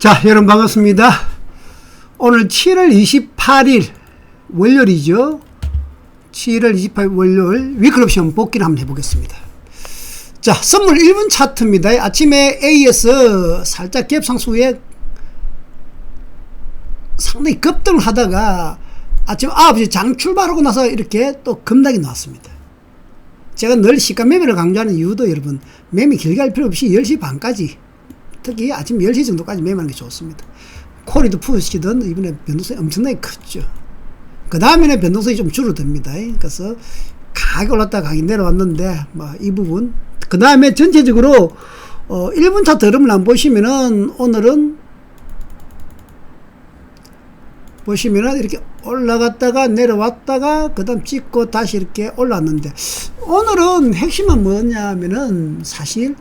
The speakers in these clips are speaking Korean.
자, 여러분 반갑습니다. 오늘 7월 28일 월요일이죠. 7월 28일 월요일 위클럽 시험 복기를 한번 해보겠습니다. 자, 선물 1분 차트입니다. 아침에 A에서 살짝 갭상승 후에 상당히 급등을 하다가 아침 9시 장 출발하고 나서 이렇게 또 급락이 나왔습니다. 제가 늘 시가 매매를 강조하는 이유도 여러분 매매 길게 할 필요 없이 10시 반까지 특히 아침 10시 정도까지 매매하는 게 좋습니다. 코리도 푸시든 이번에 변동성이 엄청나게 컸죠. 그 다음에는 변동성이 좀 줄어듭니다. 그래서 가격이 올랐다 가격이 내려왔는데 뭐이 부분 그 다음에 전체적으로 어 1분 차트 흐름을 안 보시면은 오늘은 보시면은 이렇게 올라갔다가 내려왔다가 그 다음 찍고 다시 이렇게 올랐는데 오늘은 핵심은 뭐냐면은 사실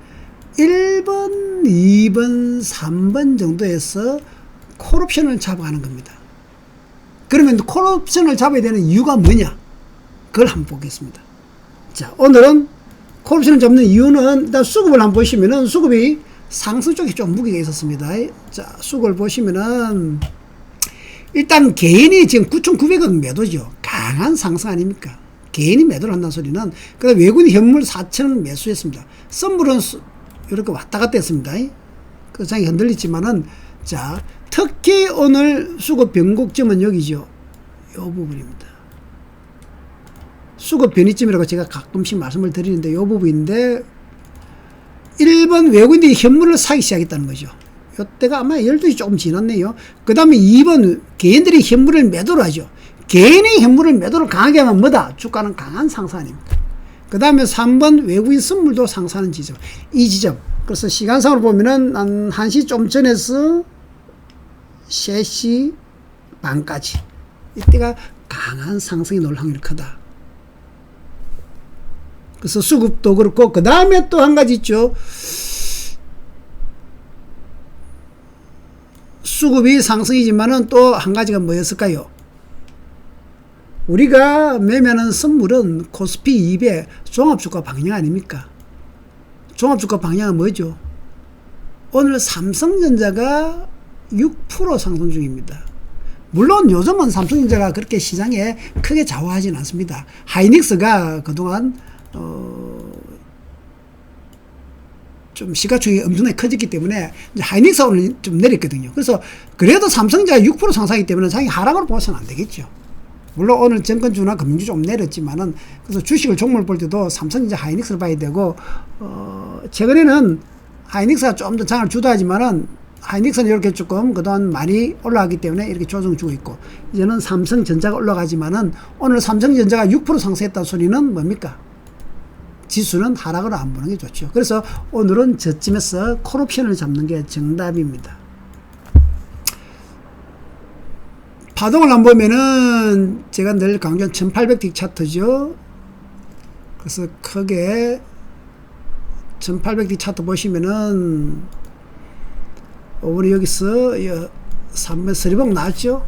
1번, 2번, 3번 정도에서 콜옵션을 잡아가는 겁니다. 그러면 콜옵션을 잡아야 되는 이유가 뭐냐? 그걸 한번 보겠습니다. 자, 오늘은 콜옵션을 잡는 이유는 일단 수급을 한번 보시면은 수급이 상승 쪽에 좀 무게가 있었습니다. 자, 수급을 보시면은 일단 개인이 지금 9,900억 매도죠. 강한 상승 아닙니까? 개인이 매도를 한다는 소리는 그다음 외국인 현물 4천원 매수했습니다. 선물은 이렇게 왔다 갔다 했습니다. 그 장이 흔들리지만은 자 특히 오늘 수급 변곡점은 여기죠. 이 부분입니다. 수급 변이점이라고 제가 가끔씩 말씀을 드리는데 이 부분인데 1번 외국인들이 현물을 사기 시작했다는 거죠. 이때가 아마 12시 조금 지났네요. 그 다음에 2번 개인들이 현물을 매도를 하죠. 개인이 현물을 매도를 강하게 하면 뭐다? 주가는 강한 상승 아닙니까? 그 다음에 3번 외국인 선물도 상승하는 지점. 이 지점. 그래서 시간상으로 보면은 한 1시 좀 전에서 3시 반까지. 이때가 강한 상승이 놀 확률이 크다. 그래서 수급도 그렇고, 그 다음에 또 한 가지 있죠. 수급이 상승이지만은 또 한 가지가 뭐였을까요? 우리가 매매하는 선물은 코스피 200 종합주가 방향 아닙니까? 종합주가 방향은 뭐죠? 오늘 삼성전자가 6% 상승 중입니다. 물론 요즘은 삼성전자가 그렇게 시장에 크게 좌우하지는 않습니다. 하이닉스가 그동안 어, 좀 시가총이 엄청나게 커졌기 때문에 하이닉스가 오늘 좀 내렸거든요. 그래서 그래도 삼성전자가 6% 상승하기 때문에 자기 하락으로 보서는 안 되겠죠. 물론 오늘 정권주나 금융주 좀 내렸지만은 그래서 주식을 종목을 볼 때도 삼성전자 하이닉스를 봐야 되고 어 최근에는 하이닉스가 좀 더 장을 주도하지만은 하이닉스는 이렇게 조금 그동안 많이 올라가기 때문에 이렇게 조정 주고 있고 이제는 삼성전자가 올라가지만은 오늘 삼성전자가 6% 상승했다는 소리는 뭡니까? 지수는 하락으로 안 보는 게 좋죠. 그래서 오늘은 저쯤에서 콜옵션을 잡는 게 정답입니다. 파동을 안 보면은 제가 늘 강조한 1800틱 차트죠. 그래서 크게 1800틱 차트 보시면은 오늘 여기서 3번 서리봉 나왔죠.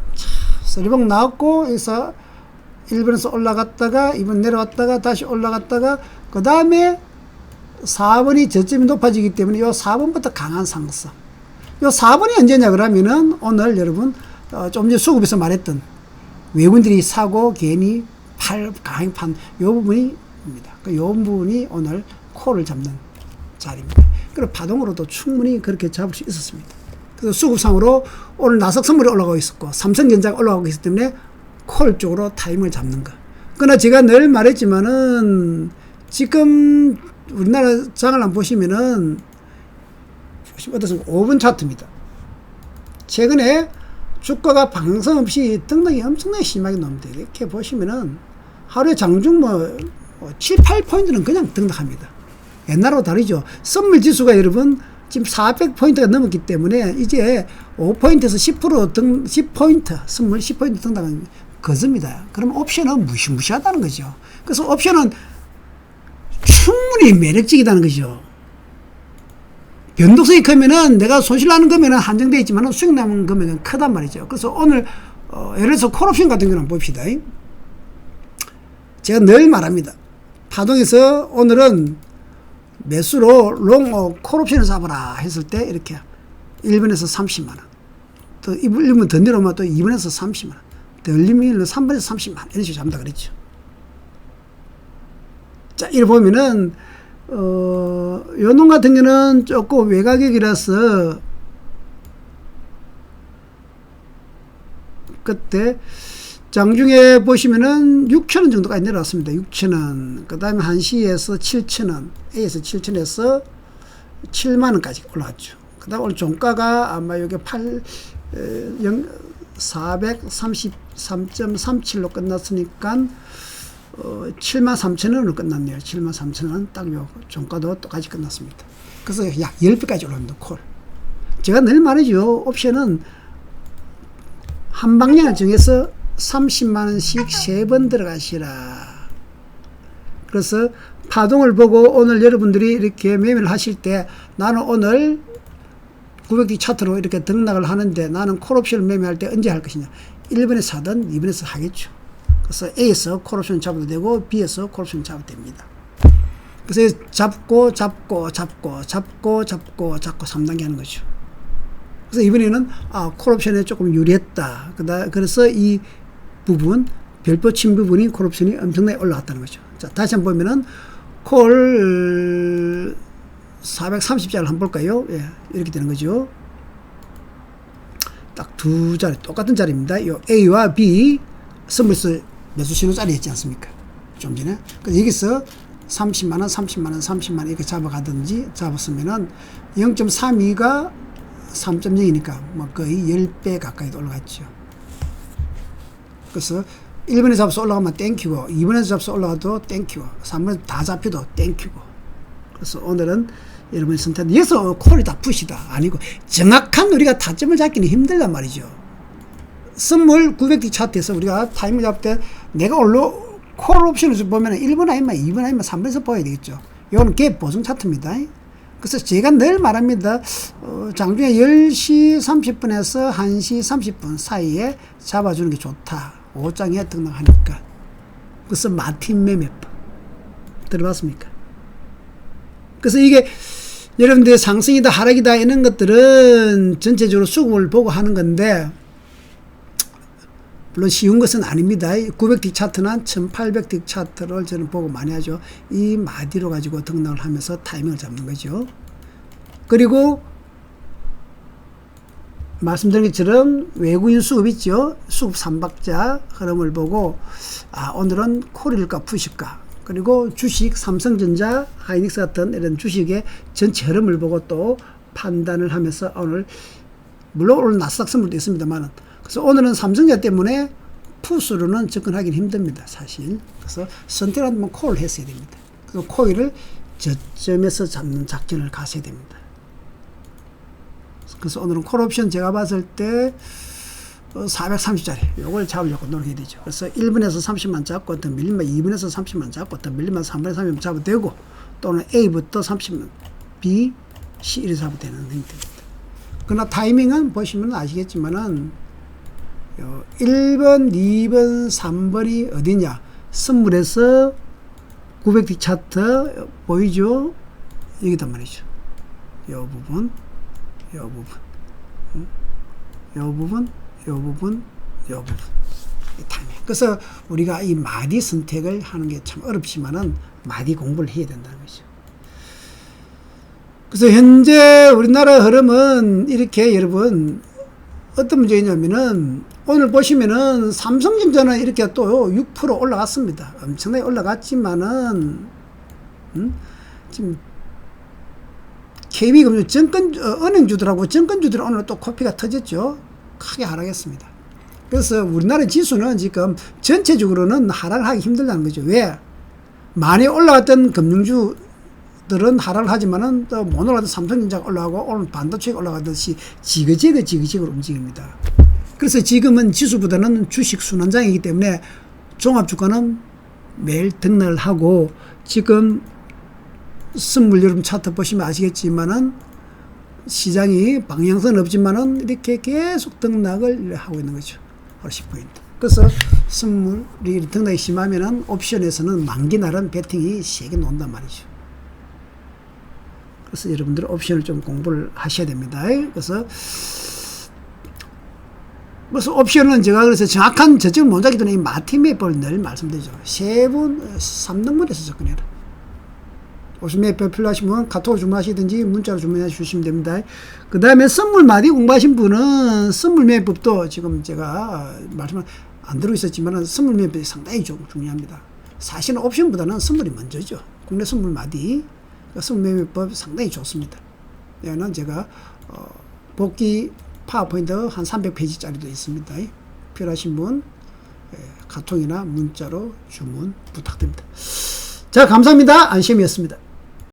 서리봉 나왔고 여기서 1번에서 올라갔다가 2번 내려왔다가 다시 올라갔다가 그 다음에 4번이 저점이 높아지기 때문에 이 4번부터 강한 상승. 이 4번이 언제냐 그러면은 오늘 여러분 어, 좀 전에 수급에서 말했던 외국인들이 사고 괜히 팔, 강하게 판, 요 부분입니다. 그 요 부분이 오늘 코를 잡는 자리입니다. 그리고 파동으로도 충분히 그렇게 잡을 수 있었습니다. 그래서 수급상으로 오늘 나석 선물이 올라가고 있었고, 삼성전자가 올라가고 있기 때문에 콜 쪽으로 타임을 잡는 거. 그러나 제가 늘 말했지만은 지금 우리나라 장을 안 보시면은 어떻습니까? 5분 차트입니다. 최근에 주가가 방송 없이 등락이 엄청나게 심하게 나옵니다. 이렇게 보시면은 하루에 장중 뭐 7, 8포인트는 그냥 등락합니다. 옛날하고 다르죠. 선물 지수가 여러분 지금 400포인트가 넘었기 때문에 이제 5포인트에서 10% 등, 10포인트, 선물 10포인트 등락은 거듭니다. 그럼 옵션은 무시무시하다는 거죠. 그래서 옵션은 충분히 매력적이다는 거죠. 변동성이 크면은 내가 손실나는 금액은 한정되어 있지만 수익 남은 금액은 크단 말이죠. 그래서 오늘 어, 예를 들어서 콜옵션 같은 경우는 봅시다. 제가 늘 말합니다. 파동에서 오늘은 매수로 롱 어, 콜옵션을 잡아라 했을 때 이렇게 1번에서 30만 원. 또 1번 더 내려오면 또 2번에서 30만 원. 더 올리면 3번에서 30만 원. 이런 식으로 잡는다 그랬죠. 자, 이를 보면은 어, 요놈 같은 경우는 조금 외가격이라서 그때 장중에 보시면은 6천원 정도까지 내려왔습니다. 6천원. 그 다음에 1시에서 7천원. A에서 7천원에서 7만원까지 올라왔죠. 그 다음 오늘 종가가 아마 여기 8, 0, 433.37로 끝났으니까 어, 7만 3천 원으로 끝났네요. 7만 3천 원. 딱요 종가도 똑같이 끝났습니다. 그래서 약 10배까지 올랐는데 콜. 제가 늘 말이죠. 옵션은 한 방향을 정해서 30만 원씩 세 번 들어가시라. 그래서 파동을 보고 오늘 여러분들이 이렇게 매매를 하실 때 나는 오늘 900D 차트로 이렇게 등락을 하는데 나는 콜옵션을 매매할 때 언제 할 것이냐. 1번에 사든 2번에서 하겠죠. 그래서 A에서 콜옵션 잡아도 되고 B에서 콜옵션 잡아도 됩니다. 그래서 잡고 잡고 잡고 잡고 잡고 잡고 3단계 하는 거죠. 그래서 이번에는 아 콜옵션에 조금 유리했다. 그다 그래서 이 부분 별표 친 부분이 콜옵션이 엄청나게 올라갔다는 거죠. 자 다시 한번 보면은 콜 430자를 한번 볼까요? 예, 이렇게 되는 거죠. 딱 두 자리 똑같은 자리입니다. 요 A와 B 선물서 매수 신호 자리 있지 않습니까? 좀 전에. 그래서 여기서 30만원, 30만원, 30만원 이렇게 잡아가든지 잡았으면은 0.32가 3.0이니까 뭐 거의 10배 가까이 올라갔죠. 그래서 1번에 잡아서 올라가면 땡큐고 2번에서 잡아서 올라가도 땡큐고 3번에 다 잡혀도 땡큐고 그래서 오늘은 여러분이 선택 여기서 콜이 다 푸시다 아니고 정확한 우리가 타점을 잡기는 힘들단 말이죠. 선물 900D 차트에서 우리가 타임을 잡을 때 내가 올로 콜 옵션에서 보면 1번 아니면 2번 아니면 3번에서 보아야 되겠죠. 이거는 갭 보증 차트입니다. 그래서 제가 늘 말합니다. 어, 장중에 10시 30분에서 1시 30분 사이에 잡아주는 게 좋다. 5장에 등록하니까. 그래서 마틴 매매법. 들어봤습니까? 그래서 이게 여러분들 상승이다 하락이다 이런 것들은 전체적으로 수급을 보고 하는 건데 물론 쉬운 것은 아닙니다. 900틱 차트나 1800틱 차트를 저는 보고 많이 하죠. 이 마디로 가지고 등락을 하면서 타이밍을 잡는 거죠. 그리고 말씀드린 것처럼 외국인 수급 있죠. 수급 3박자 흐름을 보고 아 오늘은 코릴까 푸실까 그리고 주식 삼성전자 하이닉스 같은 이런 주식의 전체 흐름을 보고 또 판단을 하면서 오늘 물론 오늘 나스닥 선물도 있습니다만은 그래서 오늘은 삼성전자 때문에 푸스로는 접근하기는 힘듭니다 사실 그래서 선택하면 콜을 했어야 됩니다 그래서 코일을 저점에서 잡는 작전을 가셔야 됩니다 그래서 오늘은 콜옵션 제가 봤을 때 430짜리 요걸 잡으려고 노력해야 되죠. 그래서 1번에서 30만 잡고 더 밀리면 2번에서 30만 잡고 더 밀리면 3번에서 30만 잡아도 되고 또는 A부터 30만 B, C 이렇게 잡아도 되는 형태입니다. 그러나 타이밍은 보시면 아시겠지만은 요 1번, 2번, 3번이 어디냐 선물에서 900D 차트 보이죠? 여기단 말이죠. 요 부분 요 부분, 응? 요 부분, 요 부분, 요 부분. 그래서 우리가 이 마디 선택을 하는 게 참 어렵지만은 마디 공부를 해야 된다는 거죠. 그래서 현재 우리나라 흐름은 이렇게 여러분 어떤 문제냐면은 오늘 보시면은 삼성전자는 이렇게 또 6% 올라갔습니다. 엄청나게 올라갔지만은 음? 지금 KB금융 증권 어, 은행주들하고 증권주들 오늘 또 코피가 터졌죠. 크게 하락했습니다. 그래서 우리나라 지수는 지금 전체적으로는 하락을 하기 힘들다는 거죠. 왜? 많이 올라갔던 금융주들은 하락을 하지만은 또못 올라갔던 삼성전자가 올라가고 오늘 반도체가 올라가듯이 지그재그 지그재그로 움직입니다. 그래서 지금은 지수보다는 주식 순환장이기 때문에 종합주가는 매일 등락을 하고 지금 선물 여러분 차트 보시면 아시겠지만은 시장이 방향성은 없지만은 이렇게 계속 등락을 하고 있는 거죠. 10포인트. 그래서 선물이 등락이 심하면은 옵션에서는 만기 날은 배팅이 세게 논단 말이죠. 그래서 여러분들 옵션을 좀 공부를 하셔야 됩니다. 그래서 그래서 옵션은 제가 그래서 정확한 저점을 못 잡기 전에 이 마티맵을 늘 말씀드리죠. 세 분, 3등분해서 접근해라. 옵션맵 필요하시면 카톡으로 주문하시든지 문자로 주문해 주시면 됩니다. 그 다음에 선물 마디 공부하신 분은 선물 매법도 지금 제가 말씀을 안 들고 있었지만 선물 매법이 상당히 좀 중요합니다. 사실은 옵션보다는 선물이 먼저죠. 국내 선물 마디. 그러니까 선물 매법 상당히 좋습니다. 이거는 제가 어, 복귀 파워포인트 한 300페이지짜리도 있습니다. 필요하신 분 예, 카톡이나 문자로 주문 부탁드립니다. 자, 감사합니다. 안심이었습니다.